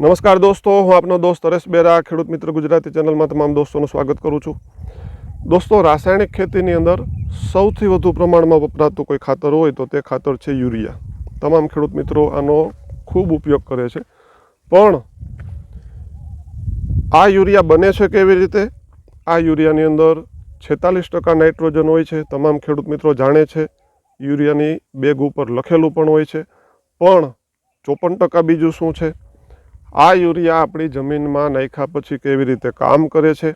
નમસ્કાર દોસ્તો, હું આપનો દોસ્ત હરેશ બેરા, ખેડૂત મિત્ર ગુજરાતી ચેનલમાં તમામ દોસ્તોનું સ્વાગત કરું છું. દોસ્તો, રાસાયણિક ખેતીની અંદર સૌથી વધુ પ્રમાણમાં વપરાતું કોઈ ખાતર હોય તો તે ખાતર છે યુરિયા. તમામ ખેડૂત મિત્રો આનો ખૂબ ઉપયોગ કરે છે. પણ આ યુરિયા બને છે કેવી રીતે? આ યુરિયાની અંદર છેતાલીસ ટકા નાઇટ્રોજન હોય છે, તમામ ખેડૂત મિત્રો જાણે છે, યુરિયાની બેગ ઉપર લખેલું પણ હોય છે. પણ ચોપન ટકા બીજું શું છે? આ યુરિયા આપણી જમીનમાં નાખ્યા પછી કેવી રીતે કામ કરે છે?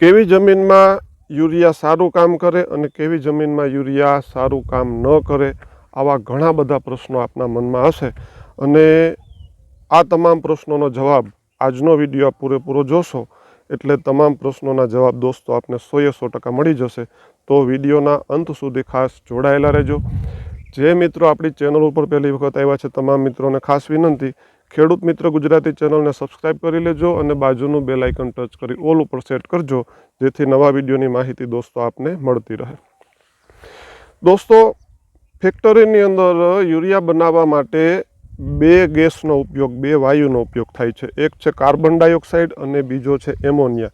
કેવી જમીનમાં યુરિયા સારું કામ કરે અને કેવી જમીનમાં યુરિયા સારું કામ ન કરે? આવા ઘણા બધા પ્રશ્નો આપના મનમાં હશે અને આ તમામ પ્રશ્નોનો જવાબ આજનો વીડિયો આપ પૂરેપૂરો જોશો એટલે તમામ પ્રશ્નોના જવાબ દોસ્તો આપને સોએ સો ટકા મળી જશે. તો વિડીયોના અંત સુધી ખાસ જોડાયેલા રહેજો. જે મિત્રો આપણી ચેનલ ઉપર પહેલી વખત આવ્યા છે, તમામ મિત્રોને ખાસ વિનંતી ખેડૂત મિત્ર ગુજરાતી ચેનલને સબસ્ક્રાઇબ કરી લેજો અને બાજુનું બેલ આઇકન ટચ કરી ઓલ ઉપર સેટ કરજો, જેથી નવા વિડીયોની માહિતી દોસ્તો આપને મળતી રહે. દોસ્તો ફેક્ટરીની અંદર યુરિયા બનાવવા માટે બે ગેસનો ઉપયોગ, બે વાયુનો ઉપયોગ થાય છે. એક છે કાર્બન ડાયોક્સાઇડ અને બીજો છે એમોનિયા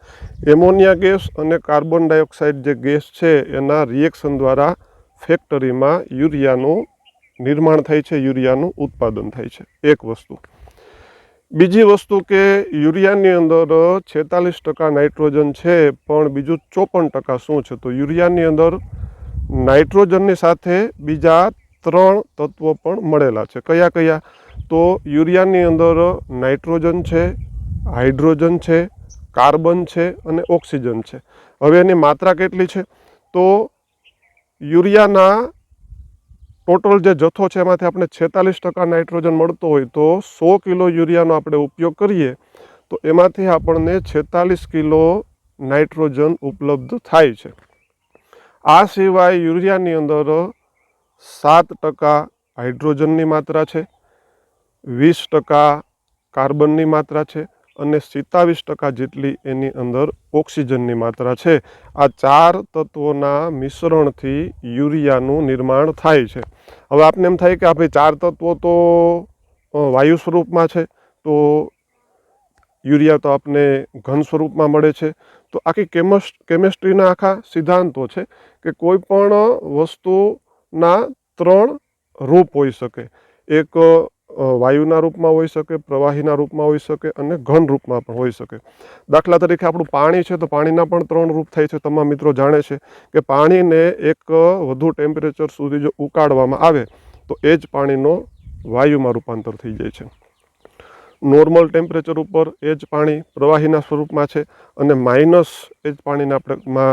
એમોનિયા ગેસ અને કાર્બન ડાયોક્સાઇડ જે ગેસ છે, એના રિએક્શન દ્વારા ફેક્ટરીમાં યુરિયાનું નિર્માણ થાય છે, યુરિયાનું ઉત્પાદન થાય છે. એક વસ્તુ. બીજી વસ્તુ કે યુરિયાની અંદર છેતાલીસ ટકા નાઇટ્રોજન છે, પણ બીજું ચોપન ટકા શું છે? તો યુરિયાની અંદર નાઇટ્રોજનની સાથે બીજા ત્રણ તત્વો પણ મળેલા છે. કયા કયા? તો યુરિયાની અંદર નાઇટ્રોજન છે, હાઇડ્રોજન છે, કાર્બન છે અને ઓક્સિજન છે. હવે એની માત્રા કેટલી છે? તો યુરિયાના ટોટલ જે જથ્થો છે એમાંથી આપણે છેતાલીસ ટકા નાઇટ્રોજન મળતો હોય તો સો કિલો યુરિયાનો આપણે ઉપયોગ કરીએ, તો એમાંથી આપણને છેતાલીસ કિલો નાઇટ્રોજન ઉપલબ્ધ થાય છે. આ સિવાય યુરિયાની અંદર સાત ટકા હાઇડ્રોજનની માત્રા છે, વીસ ટકા કાર્બનની માત્રા છે અને સિત્તાવીસ ટકા જેટલી એની અંદર ઓક્સિજનની માત્રા છે. આ ચાર તત્વોના મિશ્રણથી યુરિયાનું નિર્માણ થાય છે. હવે આપને એમ થાય કે આ ભાઈ ચાર તત્વો તો વાયુ સ્વરૂપમાં છે, તો યુરિયા તો આપને ઘન સ્વરૂપમાં મળે છે. તો આખી કેમસ્ટ કેમેસ્ટ્રીના આખા સિદ્ધાંતો છે કે કોઈ પણ વસ્તુના ત્રણ રૂપ હોઈ શકે. એક વાયુના રૂપમાં હોઈ શકે, પ્રવાહીના રૂપમાં હોઈ શકે અને ઘન રૂપમાં પણ હોઈ શકે. દાખલા તરીકે આપણું પાણી છે તો પાણીના પણ ત્રણ રૂપ થાય છે, તમામ મિત્રો જાણે છે કે પાણીને એક વધુ ટેમ્પરેચર સુધી જો ઉકાળવામાં આવે, તો એ જ પાણીનો વાયુમાં રૂપાંતર થઈ જાય છે. નોર્મલ ટેમ્પરેચર ઉપર એ જ પાણી પ્રવાહીના સ્વરૂપમાં છે અને માઇનસ એ જ પાણીને આપણે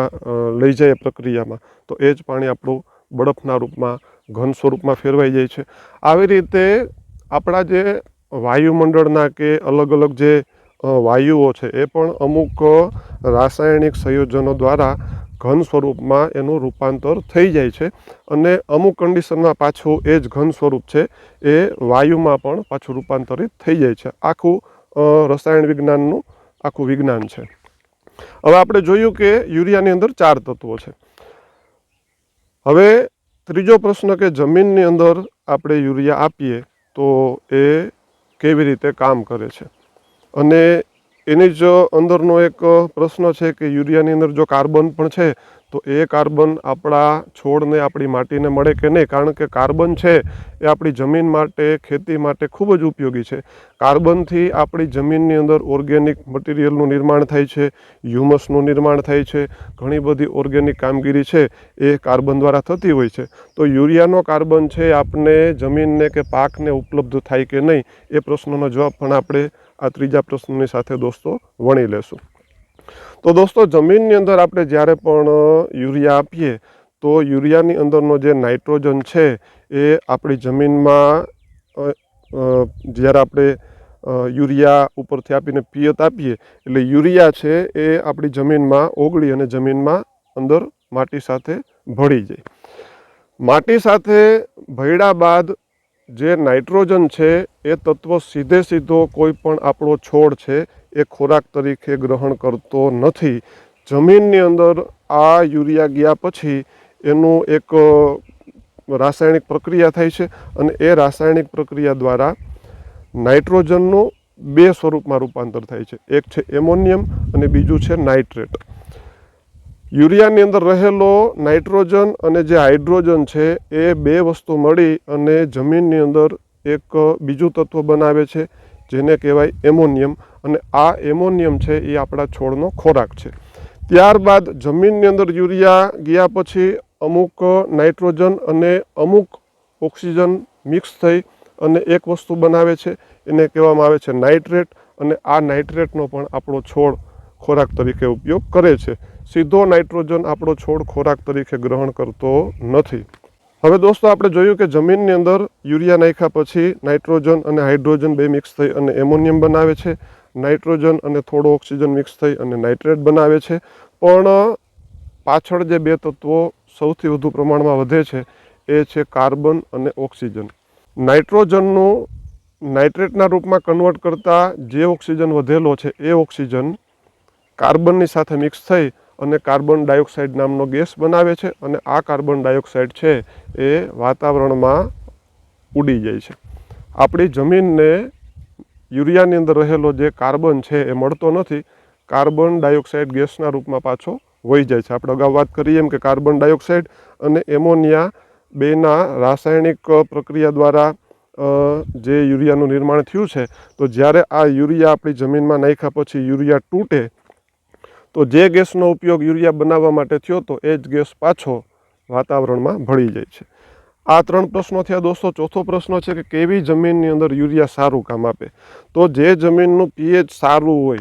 લઈ જઈએ પ્રક્રિયામાં, તો એ જ પાણી આપણું બરફના રૂપમાં, ઘન સ્વરૂપમાં ફેરવાઈ જાય છે. આવી રીતે આપણા જે વાયુમંડળના કે અલગ અલગ જે વાયુઓ છે, એ પણ અમુક રાસાયણિક સંયોજનો દ્વારા ઘન સ્વરૂપમાં એનું રૂપાંતર થઈ જાય છે અને અમુક કન્ડિશનમાં પાછું એ જ ઘન સ્વરૂપ છે, એ વાયુમાં પણ પાછું રૂપાંતરિત થઈ જાય છે. આખું રસાયણ વિજ્ઞાનનું આખું વિજ્ઞાન છે. હવે આપણે જોયું કે યુરિયાની અંદર ચાર તત્વો છે. હવે ત્રીજો પ્રશ્ન કે જમીનની અંદર આપણે યુરિયા આપીએ તો એ કેવી રીતે કામ કરે છે? અને એની જ અંદરનો એક પ્રશ્ન છે કે યુરિયાની અંદર જો કાર્બન પણ છે, તો એ કાર્બન આપણા છોડને, આપણી માટીને મળે કે નહીં? કારણ કે કાર્બન છે એ આપણી જમીન માટે, ખેતી માટે ખૂબ જ ઉપયોગી છે. કાર્બનથી આપણી જમીનની અંદર ઓર્ગેનિક મટીરિયલનું નિર્માણ થાય છે, હ્યુમસનું નિર્માણ થાય છે, ઘણી બધી ઓર્ગેનિક કામગીરી છે એ કાર્બન દ્વારા થતી હોય છે. તો યુરિયાનો કાર્બન છે આપને જમીનને કે પાકને ઉપલબ્ધ થાય કે નહીં, એ પ્રશ્નનો જવાબ પણ આપણે આ ત્રીજા પ્રશ્નની સાથે દોસ્તો વણી લેશું. તો દોસ્તો, જમીનની અંદર આપણે જ્યારે પણ યુરિયા આપીએ, તો યુરિયાની અંદરનો જે નાઇટ્રોજન છે, એ આપણી જમીનમાં જ્યારે આપણે યુરિયા ઉપરથી આપીને પિયત આપીએ, એટલે યુરિયા છે એ આપણી જમીનમાં ઓગળી અને જમીનમાં અંદર માટી સાથે ભળી જાય. માટી સાથે ભળ્યા બાદ જે નાઇટ્રોજન છે, એ તત્વ સીધે સીધો કોઈ પણ આપણો છોડ છે, એ ખોરાક તરીકે ગ્રહણ કરતો નથી. જમીનની અંદર આ યુરિયા ગયા પછી એનું એક રાસાયણિક પ્રક્રિયા થાય છે અને એ રાસાયણિક પ્રક્રિયા દ્વારા નાઇટ્રોજનનું બે સ્વરૂપમાં રૂપાંતર થાય છે. એક છે એમોનિયમ અને બીજું છે નાઇટ્રેટ. યુરિયાની અંદર રહેલો નાઇટ્રોજન અને જે હાઇડ્રોજન છે, એ બે વસ્તુ મળી અને જમીનની અંદર એક બીજું તત્વ બનાવે છે, જેને કહેવાય એમોનિયમ. અને આ એમોનિયમ છે, એ આપણા છોડનો ખોરાક છે. ત્યારબાદ જમીનની અંદર યુરિયા ગયા પછી અમુક નાઇટ્રોજન અને અમુક ઓક્સિજન મિક્સ થઈ અને એક વસ્તુ બનાવે છે, એને કહેવામાં આવે છે નાઇટ્રેટ. અને આ નાઇટ્રેટનો પણ આપણો છોડ ખોરાક તરીકે ઉપયોગ કરે છે. સીધો નાઇટ્રોજન આપણો છોડ ખોરાક તરીકે ગ્રહણ કરતો નથી. હવે દોસ્તો, આપણે જોયું કે જમીનની અંદર યુરિયા નાખ્યા પછી નાઇટ્રોજન અને હાઇડ્રોજન બે મિક્સ થઈ અને એમોનિયમ બનાવે છે. નાઇટ્રોજન અને થોડો ઓક્સિજન મિક્સ થઈ અને નાઇટ્રેટ બનાવે છે. પણ પાછળ જે બે તત્વો સૌથી વધુ પ્રમાણમાં વધે છે એ છે કાર્બન અને ઓક્સિજન. નાઇટ્રોજનનું નાઇટ્રેટના રૂપમાં કન્વર્ટ કરતાં જે ઓક્સિજન વધેલો છે એ ઓક્સિજન કાર્બનની સાથે મિક્સ થઈ અને કાર્બન ડાયોક્સાઇડ નામનો ગેસ બનાવે છે અને આ કાર્બન ડાયોક્સાઇડ છે એ વાતાવરણમાં ઉડી જાય છે. આપણી જમીનને યુરિયાની અંદર રહેલો જે કાર્બન છે એ મળતો નથી. કાર્બન ડાયોક્સાઇડ ગેસના રૂપમાં પાછો વહી જાય છે. આપણે અગાઉ વાત કરીએ એમ કે કાર્બન ડાયોક્સાઇડ અને એમોનિયા બેના રાસાયણિક પ્રક્રિયા દ્વારા જે યુરિયાનું નિર્માણ થયું છે, તો જ્યારે આ યુરિયા આપણી જમીનમાં નાખ્યા પછી યુરિયા તૂટે તો જે ગેસનો ઉપયોગ યુરિયા બનાવવા માટે થયો તો એ જ ગેસ પાછો વાતાવરણમાં ભળી જાય છે. આ ત્રણ પ્રશ્નો થયા. દોસ્તો, ચોથો પ્રશ્ન છે કે કેવી જમીનની અંદર યુરિયા સારું કામ આપે? તો જે જમીનનું પીએચ સારું હોય,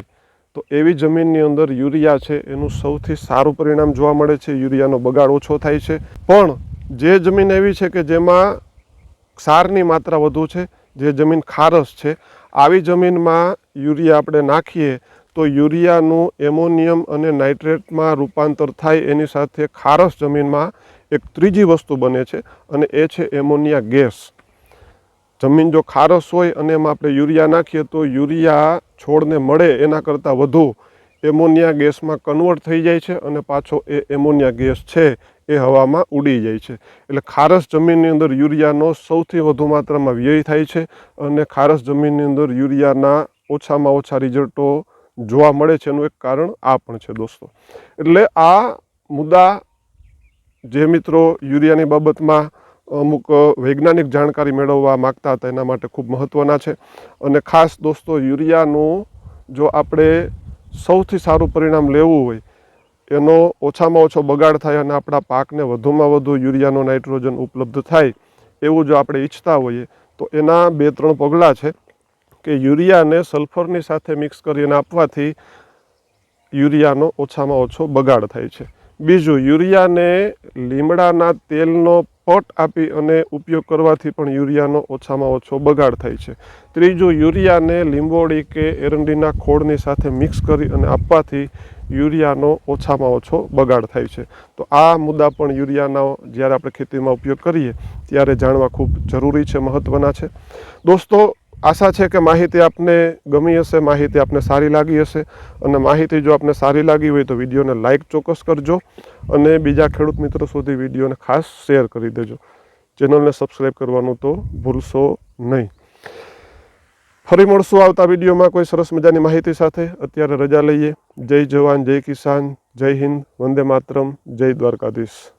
તો એવી જમીનની અંદર યુરિયા છે, એનું સૌથી સારું પરિણામ જોવા મળે છે. યુરિયાનો બગાડ ઓછો થાય છે. પણ જે જમીન એવી છે કે જેમાં ક્ષારની માત્રા વધુ છે, જે જમીન ખારસ છે, આવી જમીનમાં યુરિયા આપણે નાખીએ તો યુરિયાનું એમોનિયમ અને નાઇટ્રેટમાં રૂપાંતર થાય એની સાથે ખારસ જમીનમાં એક ત્રીજી વસ્તુ બને છે અને એ છે એમોનિયા ગેસ. જમીન જો ખારસ હોય અને એમાં આપણે યુરિયા નાખીએ તો યુરિયા છોડને મળે એના કરતાં વધુ એમોનિયા ગેસમાં કન્વર્ટ થઈ જાય છે અને પાછો એ એમોનિયા ગેસ છે એ હવામાં ઉડી જાય છે. એટલે ખારસ જમીનની અંદર યુરિયાનો સૌથી વધુ માત્રામાં વ્યય થાય છે અને ખારસ જમીનની અંદર યુરિયાના ઓછામાં ઓછા રિઝલ્ટો જોવા મળે છે એનું એક કારણ આ પણ છે દોસ્તો. એટલે આ મુદ્દા જે મિત્રો યુરિયાની બાબતમાં અમુક વૈજ્ઞાનિક જાણકારી મેળવવા માગતા હતા એના માટે ખૂબ મહત્ત્વના છે. અને ખાસ દોસ્તો યુરિયાનું જો આપણે સૌથી સારું પરિણામ લેવું હોય, એનો ઓછામાં ઓછો બગાડ થાય અને આપણા પાકને વધુમાં વધુ યુરિયાનો નાઇટ્રોજન ઉપલબ્ધ થાય એવું જો આપણે ઈચ્છતા હોઈએ, તો એના બે ત્રણ પગલાં છે. કે યુરિયાને સલ્ફરની સાથે મિક્સ કરીને આપવાથી યુરિયાનો ઓછામાં ઓછો બગાડ થાય છે. બીજું, યુરિયાને લીમડાના તેલનો પટ આપી અને ઉપયોગ કરવાથી પણ યુરિયાનો ઓછામાં ઓછો બગાડ થાય છે. ત્રીજું, યુરિયાને લીંબોળી કે એરંડીના ખોળની સાથે મિક્સ કરી અને આપવાથી યુરિયાનો ઓછામાં ઓછો બગાડ થાય છે. તો આ મુદ્દા પણ યુરિયાનો જ્યારે આપણે ખેતીમાં ઉપયોગ કરીએ, ત્યારે જાણવા ખૂબ જરૂરી છે મહત્ત્વના છે. દોસ્તો આશા છે કે માહિતી આપને ગમી હશે, માહિતી આપને સારી લાગી હશે અને માહિતી જો આપને સારી લાગી હોય તો વિડીયોને લાઇક ચોક્કસ કરજો અને બીજા ખેડૂત મિત્રો સુધી વિડીયોને ખાસ શેર કરી દેજો. ચેનલને સબસ્ક્રાઈબ કરવાનું તો ભૂલશો નહીં. ફરી મળશું આવતા વિડીયોમાં કોઈ સરસ મજાની માહિતી સાથે. અત્યારે રજા લઈએ. જય જવાન, જય કિસાન, જય હિન્દ, વંદે માતરમ, જય દ્વારકાધીશ.